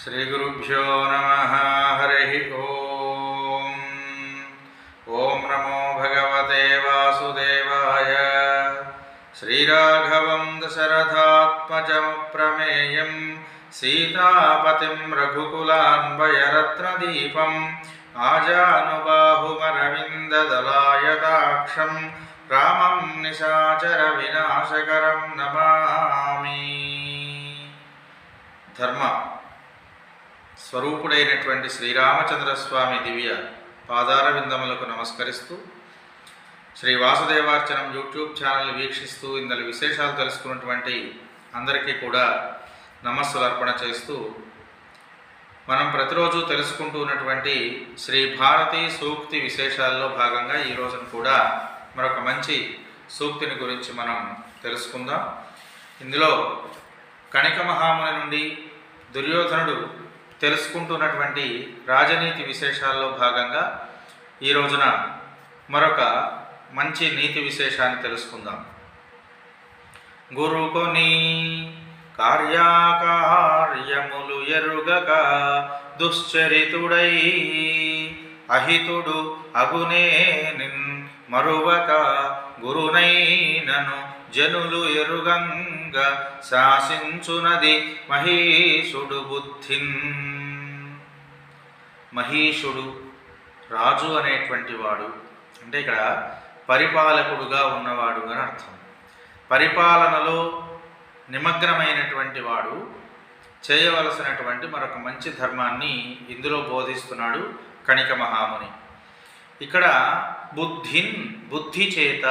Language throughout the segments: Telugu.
శ్రీగురుభ్యో నమ హరి ఓం ఓం నమో భగవతే వాసుదేవాయ శ్రీరాఘవం దశరథాత్మజమప్రమేయం సీతాపతిం రఘుకులాన్వయరత్నదీపం ఆజానుబాహుమరవిందదలాయదాక్షం రామం నిశాచర వినాశకరం నమామి ధర్మ స్వరూపుడైనటువంటి శ్రీరామచంద్రస్వామి దివ్య పాదార విందములకు నమస్కరిస్తూ శ్రీ వాసుదేవార్చనం యూట్యూబ్ ఛానల్ వీక్షిస్తూ ఇందులో విశేషాలు తెలుసుకున్నటువంటి అందరికీ కూడా నమస్సులు అర్పణ చేస్తూ మనం ప్రతిరోజు తెలుసుకుంటూ ఉన్నటువంటి శ్రీ భారతి సూక్తి విశేషాల్లో భాగంగా ఈ రోజున కూడా మరొక మంచి సూక్తిని గురించి మనం తెలుసుకుందాం. ఇందులో కణిక మహాముని నుండి దుర్యోధనుడు తెలుసుకుంటున్నటువంటి రాజనీతి విశేషాల్లో భాగంగా ఈ రోజున మరొక మంచి నీతి విశేషాన్ని తెలుసుకుందాం. గురుకొని కార్యాకార్యములు ఎరుగక దుశ్చరితుడై అహితుడు అగునే నిన్ మరువక గురునైనను జనులు ఎరుగంగ శాసించునది మహీషుడు బుద్ధిన్. మహీషుడు రాజు అనేటువంటి వాడు అంటే ఇక్కడ పరిపాలకుడుగా ఉన్నవాడు అని అర్థం. పరిపాలనలో నిమగ్నమైనటువంటి వాడు చేయవలసినటువంటి మరొక మంచి ధర్మాన్ని ఇందులో బోధిస్తున్నాడు కణిక మహాముని. ఇక్కడ బుద్ధిన్ బుద్ధి చేత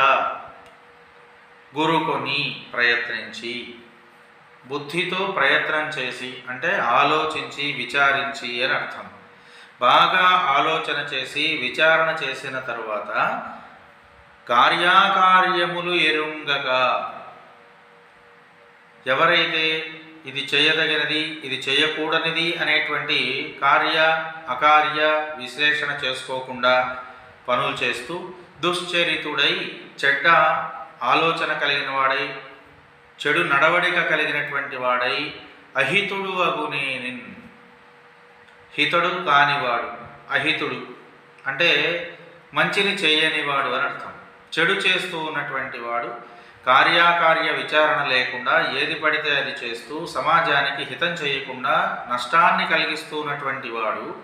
గురుకొని ప్రయత్నించి బుద్ధితో ప్రయత్నం చేసి అంటే ఆలోచించి విచారించి అని అర్థం. బాగా ఆలోచన చేసి విచారణ చేసిన తరువాత కార్యాకార్యములు ఎరుంగగా. ఎవరైతే ఇది చేయదగినది ఇది చేయకూడనిది అనేటువంటి కార్య అకార్య విశ్లేషణ చేసుకోకుండా పనులు చేస్తూ దుశ్చరితుడై చెడ్డ ఆలోచన కలిగిన వాడై చెడు నడవడిక కలిగినటువంటి వాడై అహితుడు అగునేని హితుడు కానివాడు అహితుడు అంటే మంచిని చేయనివాడు అని అర్థం. చెడు చేస్తూ ఉన్నటువంటి వాడు కార్యాకార్య విచారణ లేకుండా ఏది పడితే అది చేస్తూ సమాజానికి హితం చేయకుండా నష్టాన్ని కలిగిస్తూ ఉన్నటువంటి వాడు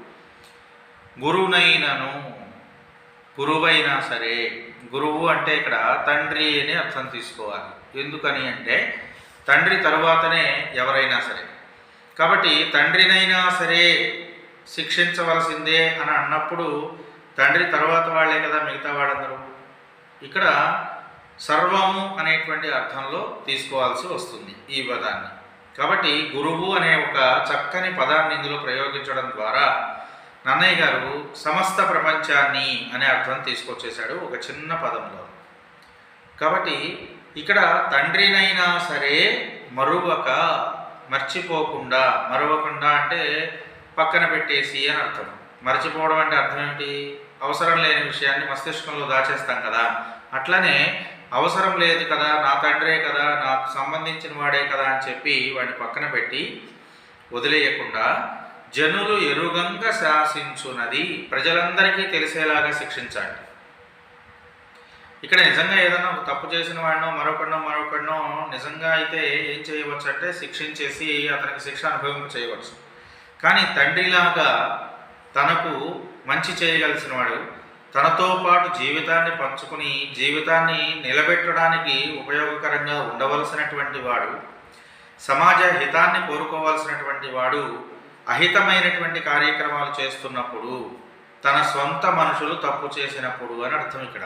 గురువునైనను గురువైనా సరే గురువు అంటే ఇక్కడ తండ్రి అని అర్థం తీసుకోవాలి. ఎందుకని అంటే తండ్రి తరువాతనే ఎవరైనా సరే. కాబట్టి తండ్రినైనా సరే శిక్షించవలసిందే అని అన్నప్పుడు తండ్రి తర్వాత వాళ్ళే కదా మిగతా వాళ్ళందరూ. ఇక్కడ సర్వము అనేటువంటి అర్థంలో తీసుకోవాల్సి వస్తుంది ఈ పదాన్ని. కాబట్టి గురువు అనే ఒక చక్కని పదాన్ని ఇందులో ప్రయోగించడం ద్వారా నన్నయ్య గారు సమస్త ప్రపంచాన్ని అనే అర్థం తీసుకొచ్చేశాడు ఒక చిన్న పదంలో. కాబట్టి ఇక్కడ తండ్రినైనా సరే మరువక మర్చిపోకుండా మరువకుండా అంటే పక్కన పెట్టేసి అని అర్థం. మర్చిపోవడం అంటే అర్థం ఏమిటి అవసరం లేని విషయాన్ని మస్తిష్కంలో దాచేస్తాం కదా. అట్లనే అవసరం లేదు కదా నా తండ్రే కదా నాకు సంబంధించిన వాడే కదా అని చెప్పి వాడిని పక్కన పెట్టి వదిలేయకుండా జనులు ఎరుగంగా శాసించున్నది ప్రజలందరికీ తెలిసేలాగా శిక్షించండి. ఇక్కడ నిజంగా ఏదైనా తప్పు చేసిన వాడినో మరొకడినో మరొకడినో నిజంగా అయితే ఏం చేయవచ్చు అంటే శిక్షించేసి అతనికి శిక్ష అనుభవింప చేయవచ్చు. కానీ తండ్రిలాగా తనకు మంచి చేయగలిసిన వాడు తనతో పాటు జీవితాన్ని పంచుకుని జీవితాన్ని నిలబెట్టడానికి ఉపయోగకరంగా ఉండవలసినటువంటి వాడు సమాజ హితాన్ని కోరుకోవాల్సినటువంటి వాడు అహితమైనటువంటి కార్యక్రమాలు చేస్తున్నప్పుడు తన సొంత మనుషులు తప్పు చేసినప్పుడు అని అర్థం ఇక్కడ.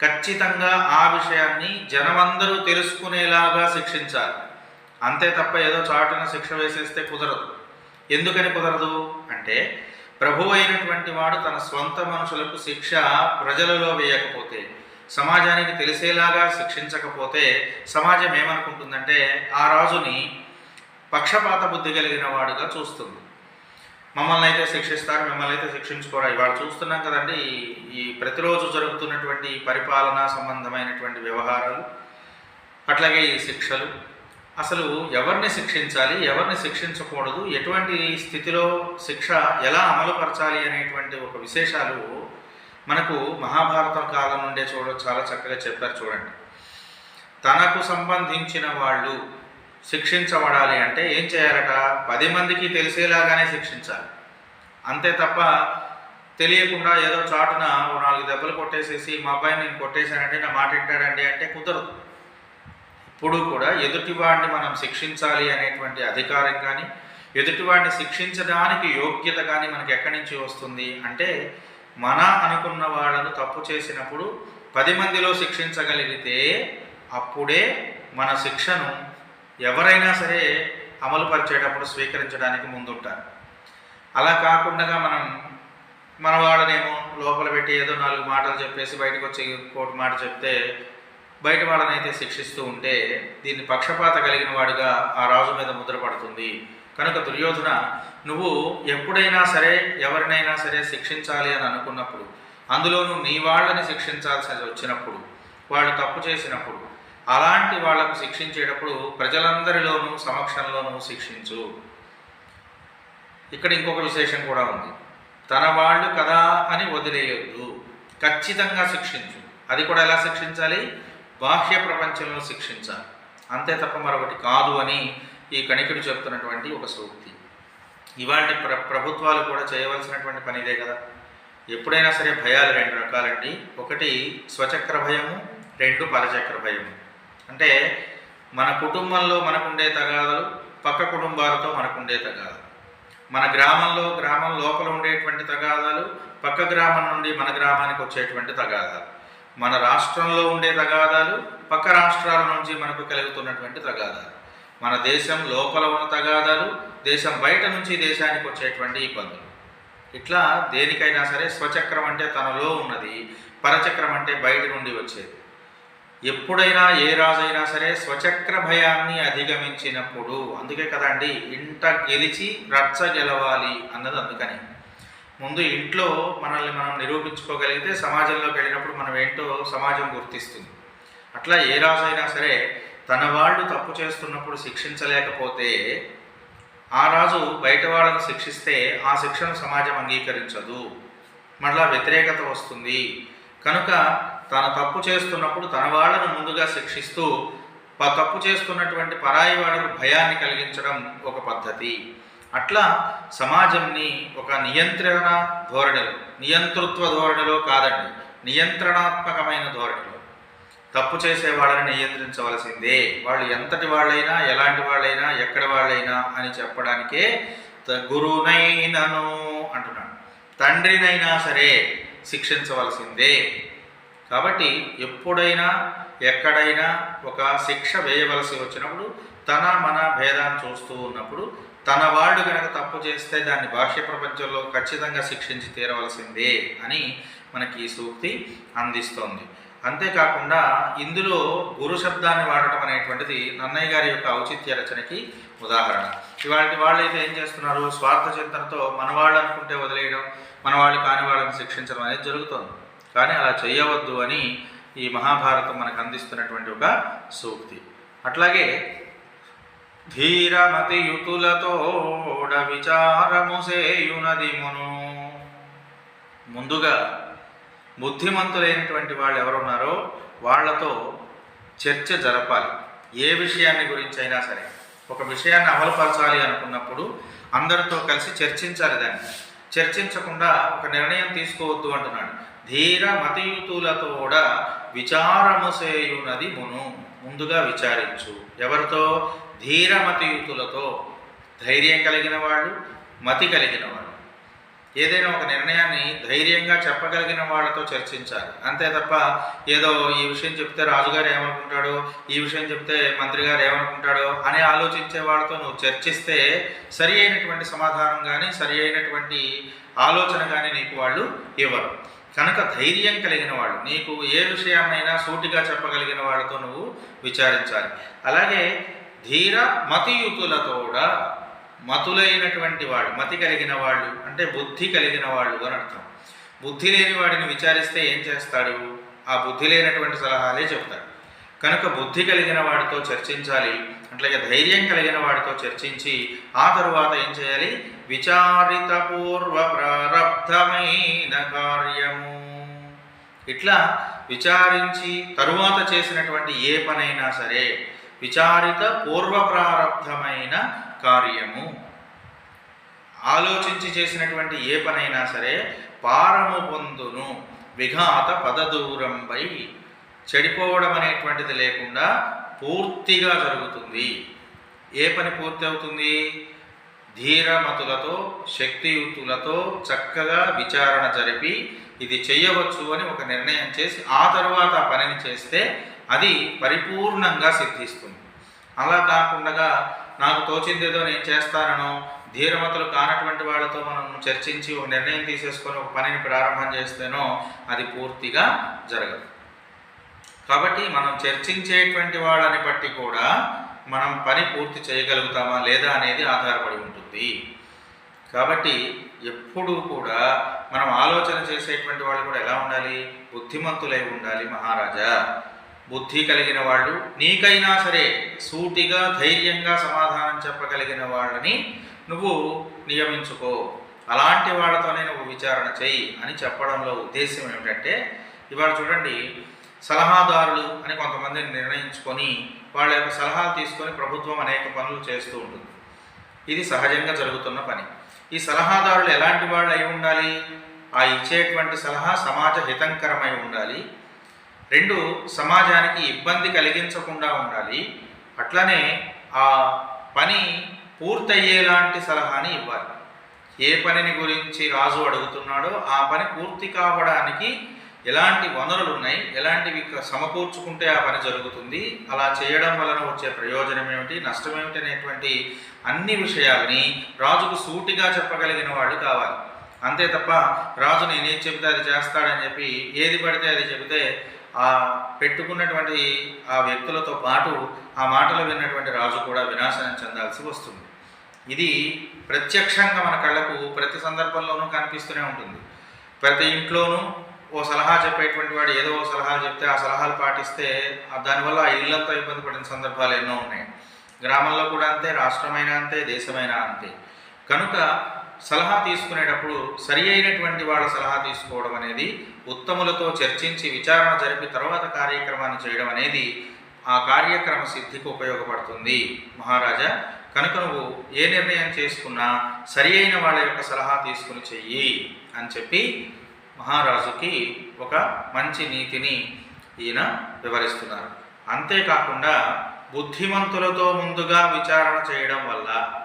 ఖచ్చితంగా ఆ విషయాన్ని జనమందరూ తెలుసుకునేలాగా శిక్షించాలి. అంతే తప్ప ఏదో చాటున శిక్ష వేసేస్తే కుదరదు. ఎందుకని కుదరదు? అంటే ప్రభు అయినటువంటి వాడు తన స్వంత మనుషులకు శిక్ష ప్రజలలో వేయకపోతే సమాజానికి తెలిసేలాగా శిక్షించకపోతే సమాజం ఏమనుకుంటుందంటే ఆ రాజుని పక్షపాత బుద్ధి కలిగిన వాడుగా చూస్తుంది. మమ్మల్ని అయితే శిక్షిస్తారు మిమ్మల్ని అయితే శిక్షించుకోరా. ఇవాళ చూస్తున్నాం కదండి ఈ- ప్రతిరోజు జరుగుతున్నటువంటి పరిపాలనా సంబంధమైనటువంటి వ్యవహారాలు అట్లాగే ఈ శిక్షలు. అసలు ఎవరిని శిక్షించాలి ఎవరిని శిక్షించకూడదు ఎటువంటి స్థితిలో శిక్ష ఎలా అమలుపరచాలి అనేటువంటి ఒక విశేషాలు మనకు మహాభారతం కాలం నుండే చూడ చాలా చక్కగా చెప్పారు చూడండి. తనకు సంబంధించిన వాళ్ళు శిక్షించబడాలి అంటే ఏం చేయాలట? పది మందికి తెలిసేలాగానే శిక్షించాలి. అంతే తప్ప తెలియకుండా ఏదో చాటున ఓ నాలుగు దెబ్బలు కొట్టేసేసి మా అబ్బాయిని నేను కొట్టేశానంటే నా మాట వింటాడండి అంటే కుదరదు. ఇప్పుడు కూడా ఎదుటివాడిని మనం శిక్షించాలి అనేటువంటి అధికారం కానీ ఎదుటివాడిని శిక్షించడానికి యోగ్యత కానీ మనకి ఎక్కడి నుంచి వస్తుంది అంటే మన అనుకున్న వాళ్ళను తప్పు చేసినప్పుడు పది మందిలో శిక్షించగలిగితే అప్పుడే మన శిక్షను ఎవరైనా సరే అమలు పరిచేటప్పుడు స్వీకరించడానికి ముందుంటారు. అలా కాకుండా మనం మన వాళ్ళనేమో లోపల పెట్టి ఏదో నాలుగు మాటలు చెప్పేసి బయటకు వచ్చి కోటి మాట చెప్తే బయట వాళ్ళనైతే శిక్షిస్తూ ఉంటే దీన్ని పక్షపాత కలిగిన వాడిగా ఆ రాజు మీద ముద్రపడుతుంది కనుక దుర్యోధన నువ్వు ఎప్పుడైనా సరే ఎవరినైనా సరే శిక్షించాలి అని అనుకున్నప్పుడు అందులోనూ నీ వాళ్ళని శిక్షించాల్సి వచ్చినప్పుడు వాళ్ళు తప్పు చేసినప్పుడు అలాంటి వాళ్ళకు శిక్షించేటప్పుడు ప్రజలందరిలోనూ సమక్షంలోనూ శిక్షించు. ఇక్కడ ఇంకొక విశేషం కూడా ఉంది. తన వాళ్ళు కదా అని వదిలేయొద్దు. ఖచ్చితంగా శిక్షించు. అది కూడా ఎలా శిక్షించాలి? బాహ్య ప్రపంచంలో శిక్షించాలి. అంతే తప్ప మరొకటి కాదు అని ఈ కణికుడు చెప్తున్నటువంటి ఒక సూక్తి. ఇవాళ ప్ర ప్రభుత్వాలు కూడా చేయవలసినటువంటి పని ఇదే కదా. ఎప్పుడైనా సరే భయాలు రెండు రకాలండి. ఒకటి స్వచక్ర భయము రెండు పరచక్ర భయము. అంటే మన కుటుంబంలో మనకుండే తగాదలు పక్క కుటుంబాలతో మనకుండే తగాదలు. మన గ్రామంలో గ్రామం లోపల ఉండేటువంటి తగాదాలు పక్క గ్రామం నుండి మన గ్రామానికి వచ్చేటువంటి తగాదాలు. మన రాష్ట్రంలో ఉండే తగాదాలు పక్క రాష్ట్రాల నుంచి మనకు కలుగుతున్నటువంటి తగాదాలు. మన దేశం లోపల ఉన్న తగాదాలు దేశం బయట నుంచి దేశానికి వచ్చేటువంటి ఇబ్బందులు. ఇట్లా దేనికైనా సరే స్వచక్రం అంటే తనలో ఉన్నది పరచక్రం అంటే బయట నుండి వచ్చేది. ఎప్పుడైనా ఏ రాజైనా సరే స్వచక్ర భయాన్ని అధిగమించినప్పుడు అందుకే కదండి ఇంట గెలిచి రచ్చ గెలవాలి అన్నది అందుకని. ముందు ఇంట్లో మనల్ని మనం నిరూపించుకోగలిగితే సమాజంలోకి వెళ్ళినప్పుడు మనం ఏంటో సమాజం గుర్తిస్తుంది. అట్లా ఏ రాజైనా సరే తన వాళ్ళు తప్పు చేస్తున్నప్పుడు శిక్షించలేకపోతే ఆ రాజు బయట వాళ్ళను శిక్షిస్తే ఆ శిక్షను సమాజం అంగీకరించదు. మళ్ళా వ్యతిరేకత వస్తుంది. కనుక తన తప్పు చేస్తున్నప్పుడు తన వాళ్ళను ముందుగా శిక్షిస్తూ ప- తప్పు చేస్తున్నటువంటి పరాయి వాళ్ళకు భయాన్ని కలిగించడం ఒక పద్ధతి. అట్లా సమాజంని ఒక నియంత్రణ ధోరణిలో నియంతృత్వ ధోరణిలో కాదండి నియంత్రణాత్మకమైన ధోరణిలో. తప్పు చేసే వాళ్ళని నియంత్రించవలసిందే. వాళ్ళు ఎంతటి వాళ్ళైనా ఎలాంటి వాళ్ళైనా ఎక్కడి వాళ్ళైనా అని చెప్పడానికే గురువునైనను అంటున్నాడు. తండ్రినైనా సరే శిక్షించవలసిందే. కాబట్టి ఎప్పుడైనా ఎక్కడైనా ఒక శిక్ష వేయవలసి వచ్చినప్పుడు తన మన భేదాన్ని చూస్తూ ఉన్నప్పుడు తన వాళ్ళు కనుక తప్పు చేస్తే దాన్ని బాహ్య ప్రపంచంలో ఖచ్చితంగా శిక్షించి తీరవలసిందే అని మనకి ఈ సూక్తి అందిస్తోంది. అంతేకాకుండా ఇందులో గురు శబ్దాన్ని వాడటం అనేటువంటిది నన్నయ్య గారి యొక్క ఔచిత్య రచనకి ఉదాహరణ. ఇవాళ వాళ్ళైతే ఏం చేస్తున్నారు? స్వార్థ చింతనతో మన వాళ్ళు అనుకుంటే వదిలేయడం మన వాళ్ళు కాని వాళ్ళని శిక్షించడం అనేది జరుగుతుంది. కానీ అలా చేయవద్దు అని ఈ మహాభారతం మనకు అందిస్తున్నటువంటి ఒక సూక్తి. అట్లాగే ధీరమతి ధీరమతియుతులతోడ విచారము సేయునది మును. ముందుగా బుద్ధిమంతులైనటువంటి వాళ్ళు ఎవరున్నారో వాళ్ళతో చర్చ జరపాలి. ఏ విషయాన్ని గురించి అయినా సరే. ఒక విషయాన్ని అమలుపరచాలి అనుకున్నప్పుడు అందరితో కలిసి చర్చించాలి దాన్ని. చర్చించకుండా ఒక నిర్ణయం తీసుకోవద్దు అంటున్నాడు. ధీర మతయుతులతోడ విచారము సేయునది మును. ముందుగా విచారించు. ఎవరితో? ధీరమతియుతులతో. ధైర్యం కలిగిన వాళ్ళు మతి కలిగిన వాళ్ళు. ఏదైనా ఒక నిర్ణయాన్ని ధైర్యంగా చెప్పగలిగిన వాళ్ళతో చర్చించాలి. అంతే తప్ప ఏదో ఈ విషయం చెప్తే రాజుగారు ఏమనుకుంటాడో ఈ విషయం చెప్తే మంత్రి గారు ఏమనుకుంటాడో అని ఆలోచించే వాళ్ళతో నువ్వు చర్చిస్తే సరి అయినటువంటి సమాధానం కానీ సరి అయినటువంటి ఆలోచన కానీ నీకు వాళ్ళు ఇవ్వరు. కనుక ధైర్యం కలిగిన వాళ్ళు నీకు ఏ విషయమైనా సూటిగా చెప్పగలిగిన వాళ్ళతో నువ్వు విచారించాలి. అలాగే ధీర మతియుతులతోడా మతులైనటువంటి వాళ్ళు మతి కలిగిన వాళ్ళు అంటే బుద్ధి కలిగిన వాళ్ళు అని అర్థం. బుద్ధి లేని వాడిని విచారిస్తే ఏం చేస్తాడు? ఆ బుద్ధి లేనటువంటి సలహాలే చెప్తాడు కనుక బుద్ధి కలిగిన వాడితో చర్చించాలి అట్లాగే ధైర్యం కలిగిన వాడితో చర్చించి ఆ తరువాత ఏం చేయాలి? విచారిత పూర్వ అర్థమైన కార్యము. ఇట్లా విచారించి తరువాత చేసినటువంటి ఏ పనైనా సరే విచారిత పూర్వ ప్రారబ్ధమైన కార్యము. ఆలోచించి చేసినటువంటి ఏ పనైనా సరే పారము పొందును. విఘాత పదదూరంపై చెడిపోవడం అనేటువంటిది లేకుండా పూర్తిగా జరుగుతుంది. ఏ పని పూర్తి అవుతుంది ధీరమతులతో శక్తియుతులతో చక్కగా విచారణ జరిపి ఇది చేయవచ్చు అని ఒక నిర్ణయం చేసి ఆ తరువాత ఆ పనిని చేస్తే అది పరిపూర్ణంగా సిద్ధిస్తుంది. అలా కాకుండా నాకు తోచిందేదో నేను చేస్తానను ధీరమతులు కానటువంటి వాళ్ళతో మనం చర్చించి ఒక నిర్ణయం తీసేసుకొని ఒక పనిని ప్రారంభం చేస్తేనో అది పూర్తిగా జరగదు. కాబట్టి మనం చర్చించేటువంటి వాళ్ళని బట్టి కూడా మనం పని పూర్తి చేయగలుగుతామా లేదా అనేది ఆధారపడి ఉంటుంది. కాబట్టి ఎప్పుడూ కూడా మనం ఆలోచన చేసేటువంటి వాళ్ళు కూడా ఎలా ఉండాలి? బుద్ధిమంతులై ఉండాలి మహారాజా. బుద్ధి కలిగిన వాళ్ళు నీకైనా సరే సూటిగా ధైర్యంగా సమాధానం చెప్పగలిగిన వాళ్ళని నువ్వు నియమించుకో. అలాంటి వాళ్ళతోనే నువ్వు విచారణ చెయ్యి అని చెప్పడంలో ఉద్దేశం ఏమిటంటే ఇవాళ చూడండి సలహాదారులు అని కొంతమందిని నిర్ణయించుకొని వాళ్ళ యొక్క సలహాలు తీసుకొని ప్రభుత్వం అనేక పనులు చేస్తూ ఉంటుంది. ఇది సహజంగా జరుగుతున్న పని. ఈ సలహాదారులు ఎలాంటి వాళ్ళు అయి ఉండాలి? ఆ ఇచ్చేటువంటి సలహా సమాజ హితంకరమై ఉండాలి. రెండు సమాజానికి ఇబ్బంది కలిగించకుండా ఉండాలి. అట్లనే ఆ పని పూర్తయ్యేలాంటి సలహాని ఇవ్వాలి. ఏ పనిని గురించి రాజు అడుగుతున్నాడో ఆ పని పూర్తి కావడానికి ఎలాంటి వనరులు ఉన్నాయి ఎలాంటివి సమకూర్చుకుంటే ఆ పని జరుగుతుంది అలా చేయడం వలన వచ్చే ప్రయోజనం ఏమిటి నష్టం ఏమిటి అనేటువంటి అన్ని విషయాలని రాజుకు సూటిగా చెప్పగలిగిన వాడు కావాలి. అంతే తప్ప రాజు నేనేం చెబితే అది చేస్తాడని చెప్పి ఏది పడితే అది చెబితే ఆ పెట్టుకున్నటువంటి ఆ వ్యక్తులతో పాటు ఆ మాటలు విన్నటువంటి రాజు కూడా వినాశనం చెందాల్సి వస్తుంది. ఇది ప్రత్యక్షంగా మన కళ్ళకు ప్రతి సందర్భంలోనూ కనిపిస్తూనే ఉంటుంది. ప్రతి ఇంట్లోనూ ఓ సలహా చెప్పేటువంటి వాడు ఏదో ఓ సలహాలు చెప్తే ఆ సలహాలు పాటిస్తే దానివల్ల ఆ ఇళ్ళంతా ఇబ్బంది పడిన సందర్భాలు ఎన్నో ఉన్నాయి. గ్రామంలో కూడా అంతే రాష్ట్రమైనా అంతే దేశమైనా అంతే. కనుక సలహా తీసుకునేటప్పుడు సరి అయినటువంటి వాళ్ళ సలహా తీసుకోవడం అనేది ఉత్తములతో చర్చించి విచారణ జరిపి తర్వాత కార్యక్రమాన్ని చేయడం అనేది ఆ కార్యక్రమ సిద్ధికి ఉపయోగపడుతుంది. మహారాజా కనుక నువ్వు ఏ నిర్ణయం చేసుకున్నా సరి అయిన వాళ్ళ యొక్క సలహా తీసుకుని చెయ్యి అని చెప్పి మహారాజుకి ఒక మంచి నీతిని ఈయన వివరిస్తున్నారు. అంతేకాకుండా బుద్ధిమంతులతో ముందుగా విచారణ చేయడం వల్ల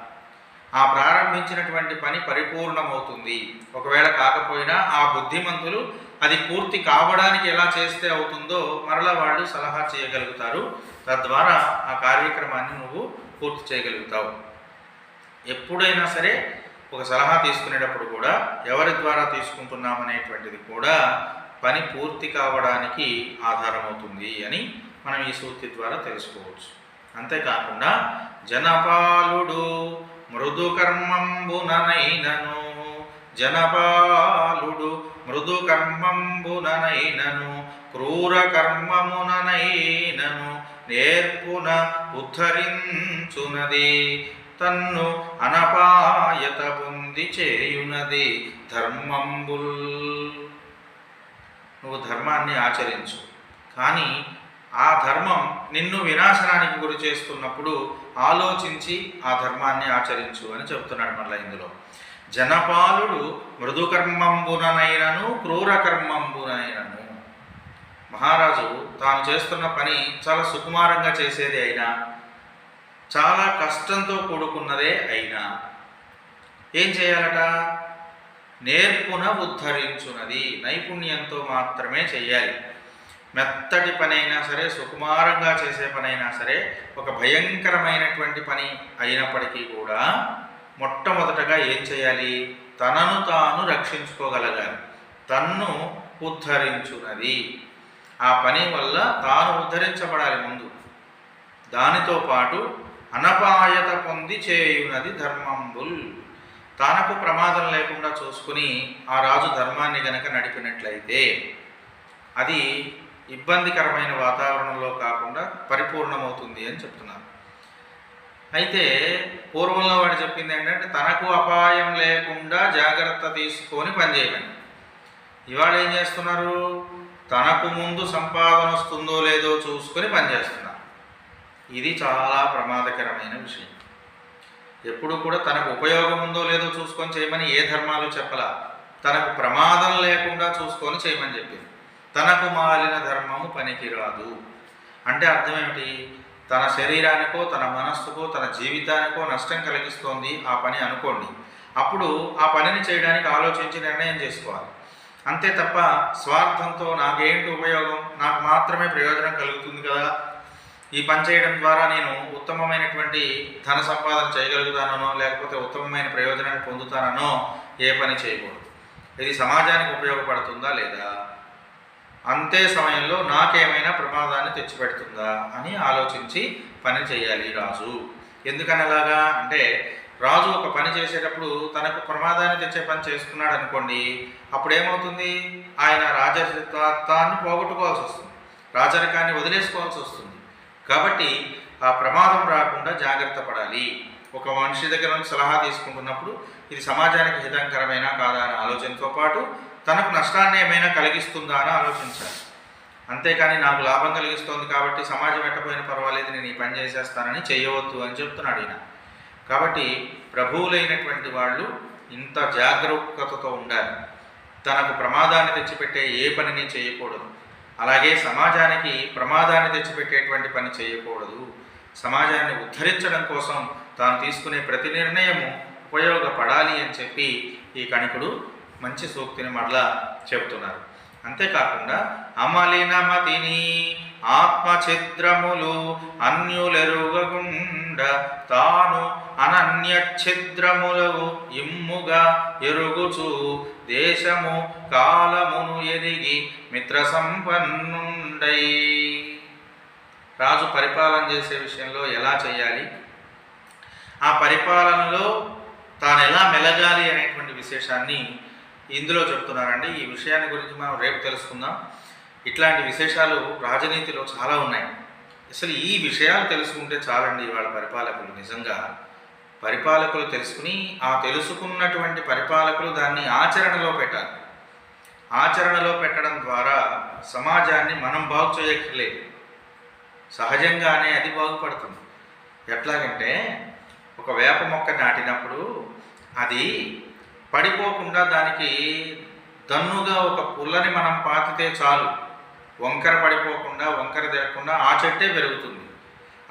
ఆ ప్రారంభించినటువంటి పని పరిపూర్ణమవుతుంది. ఒకవేళ కాకపోయినా ఆ బుద్ధిమంతులు అది పూర్తి కావడానికి ఎలా చేస్తే అవుతుందో మరలా వాళ్ళు సలహా చేయగలుగుతారు. తద్వారా ఆ కార్యక్రమాన్ని నువ్వు పూర్తి చేయగలుగుతావు. ఎప్పుడైనా సరే ఒక సలహా తీసుకునేటప్పుడు కూడా ఎవరి ద్వారా తీసుకుంటున్నామనేటువంటిది కూడా పని పూర్తి కావడానికి ఆధారమవుతుంది అని మనం ఈ సూక్తి ద్వారా తెలుసుకోవచ్చు. అంతేకాకుండా జనపాలుడు మృదు కర్మంబుననైనను జనపాలుడు మృదు కర్మంబుననైనను క్రూర కర్మముననైనను నేర్పున ఉద్ధరించునది. తన్ను అనపాయత పొంది చేయునది ధర్మంబుల్. నువ్వు ధర్మాన్ని ఆచరించు. కానీ ఆ ధర్మం నిన్ను వినాశనానికి గురి చేస్తున్నప్పుడు ఆలోచించి ఆ ధర్మాన్ని ఆచరించు అని చెప్తున్నాడు మళ్ళీ ఇందులో. జనపాలుడు మృదుకర్మంబుననైనను క్రూర కర్మంబునైనను మహారాజు తాను చేస్తున్న పని చాలా సుకుమారంగా చేసేది అయినా చాలా కష్టంతో కూడుకున్నదే అయినా. ఏం చేయాలట? నేర్పున ఉద్ధరించున్నది నైపుణ్యంతో మాత్రమే చేయాలి మెత్తటి పనైనా సరే సుకుమారంగా చేసే పనైనా సరే ఒక భయంకరమైనటువంటి పని అయినప్పటికీ కూడా మొట్టమొదటగా ఏం చేయాలి? తనను తాను రక్షించుకోగలగాలి. తన్ను ఉద్ధరించున్నది ఆ పని వల్ల తాను ఉద్ధరించబడాలి ముందు. దానితో పాటు అనపాయత పొంది చేయునది ధర్మంబుల్. తనకు ప్రమాదం లేకుండా చూసుకుని ఆ రాజు ధర్మాన్ని గనక నడిపినట్లయితే అది ఇబ్బందికరమైన వాతావరణంలో కాకుండా పరిపూర్ణమవుతుంది అని చెప్తున్నారు. అయితే పూర్వంలో వాడు చెప్పింది ఏంటంటే తనకు అపాయం లేకుండా జాగ్రత్త తీసుకొని పనిచేయమని ఇవాళ ఏం చేస్తున్నారు? తనకు ముందు సంపాదన వస్తుందో లేదో చూసుకొని పనిచేస్తున్నారు ఇది చాలా ప్రమాదకరమైన విషయం. ఎప్పుడు కూడా తనకు ఉపయోగం ఉందో లేదో చూసుకొని చేయమని ఏ ధర్మాలు చెప్పలా. తనకు ప్రమాదం లేకుండా చూసుకొని చేయమని చెప్పింది. తనకు మాలిన ధర్మము పనికిరాదు. అంటే అర్థం ఏమిటి తన శరీరానికో తన మనస్సుకో తన జీవితానికో నష్టం కలిగిస్తోంది ఆ పని అనుకోండి. అప్పుడు ఆ పనిని చేయడానికి ఆలోచించి నిర్ణయం చేసుకోవాలి. అంతే తప్ప స్వార్థంతో నాకేంటి ఉపయోగం? నాకు మాత్రమే ప్రయోజనం కలుగుతుంది కదా. ఈ పని చేయడం ద్వారా నేను ఉత్తమమైనటువంటి ధన సంపాదన చేయగలుగుతానో లేకపోతే ఉత్తమమైన ప్రయోజనాన్ని పొందుతానో ఏ పని చేయకూడదు. ఇది సమాజానికి ఉపయోగపడుతుందా లేదా? అంతే సమయంలో నాకేమైనా ప్రమాదాన్ని తెచ్చిపెడుతుందా అని ఆలోచించి పని చేయాలి రాజు. ఎందుకని అలాగా అంటే రాజు ఒక పని చేసేటప్పుడు తనకు ప్రమాదాన్ని తెచ్చే పని చేసుకున్నాడు అనుకోండి అప్పుడు ఏమవుతుంది ఆయన రాజరిత్వాన్ని పోగొట్టుకోవాల్సి వస్తుంది రాజరికాన్ని వదిలేసుకోవాల్సి వస్తుంది కాబట్టి ఆ ప్రమాదం రాకుండా జాగ్రత్త పడాలి. ఒక మనిషి దగ్గర నుంచి సలహా తీసుకుంటున్నప్పుడు ఇది సమాజానికి హితంకరమైన కాదా అనే ఆలోచనతో పాటు తనకు నష్టాన్ని ఏమైనా కలిగిస్తుందా అని ఆలోచించాలి. అంతేకాని నాకు లాభం కలిగిస్తోంది కాబట్టి సమాజం ఎట్టపోయినా పర్వాలేదు నేను ఈ పని చేసేస్తానని చేయవద్దు అని చెప్తున్నాడు ఈయన. కాబట్టి ప్రభువులైనటువంటి వాళ్ళు ఇంత జాగరూకతతో ఉండాలి. తనకు ప్రమాదాన్ని తెచ్చిపెట్టే ఏ పనిని చేయకూడదు. అలాగే సమాజానికి ప్రమాదాన్ని తెచ్చిపెట్టేటువంటి పని చేయకూడదు. సమాజాన్ని ఉద్ధరించడం కోసం తాను తీసుకునే ప్రతి నిర్ణయము ఉపయోగపడాలి అని చెప్పి ఈ కణికుడు మంచి సూక్తిని మరలా చెబుతున్నారు. అంతేకాకుండా అమలినమతిని ఆత్మఛిద్రములు అన్యులెరుగగుండ తాను అనన్యఛిద్రములవు ఇమ్ముగా ఎరుగుచు దేశము కాలమును ఎరిగి మిత్ర సంపన్నుండై రాజు పరిపాలన చేసే విషయంలో ఎలా చేయాలి? ఆ పరిపాలనలో తాను ఎలా మెలగాలి అనేటువంటి విశేషాన్ని ఇందులో చెప్తున్నారండి. ఈ విషయాన్ని గురించి మనం రేపు తెలుసుకుందాం. ఇట్లాంటి విశేషాలు రాజనీతిలో చాలా ఉన్నాయి. అసలు ఈ విషయాలు తెలుసుకుంటే చాలండి వాళ్ళ పరిపాలకులు. నిజంగా పరిపాలకులు తెలుసుకుని ఆ తెలుసుకున్నటువంటి పరిపాలకులు దాన్ని ఆచరణలో పెట్టాలి. ఆచరణలో పెట్టడం ద్వారా సమాజాన్ని మనం బాగు చేయక్కర్లేదు. సహజంగానే అది బాగుపడుతుంది. ఎట్లాగంటే ఒక వేప మొక్క నాటినప్పుడు అది పడిపోకుండా దానికి దన్నుగా ఒక పుల్లని మనం పాతితే చాలు. వంకర పడిపోకుండా వంకర తిరగకుండా ఆ చెట్టే పెరుగుతుంది.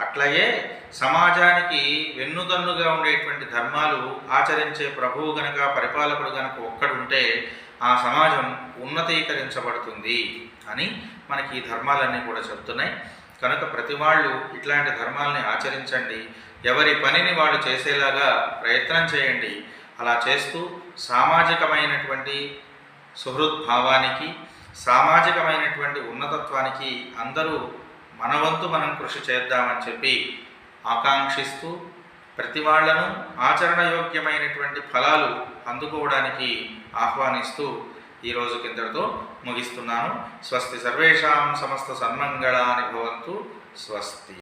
అట్లాగే సమాజానికి వెన్నుదన్నుగా ఉండేటువంటి ధర్మాలు ఆచరించే ప్రభువు గనక పరిపాలకుడు గనక ఒక్కడుంటే ఆ సమాజం ఉన్నతీకరించబడుతుంది అని మనకి ఈ ధర్మాలన్నీ కూడా చెప్తున్నాయి. కనుక ప్రతి వాళ్ళు ఇట్లాంటి ధర్మాలని ఆచరించండి. ఎవరి పనిని వాళ్ళు చేసేలాగా ప్రయత్నం చేయండి. అలా చేస్తూ సామాజికమైనటువంటి సుహృద్భావానికి సామాజికమైనటువంటి ఉన్నతత్వానికి అందరూ మనవంతు మనం కృషి చేద్దామని చెప్పి ఆకాంక్షిస్తూ ప్రతి వాళ్ళను ఆచరణయోగ్యమైనటువంటి ఫలాలు అందుకోవడానికి ఆహ్వానిస్తూ ఈరోజు కిందటితో ముగిస్తున్నాను. స్వస్తి సర్వేషాం సమస్త సన్మంగళాని భవంతు స్వస్తి.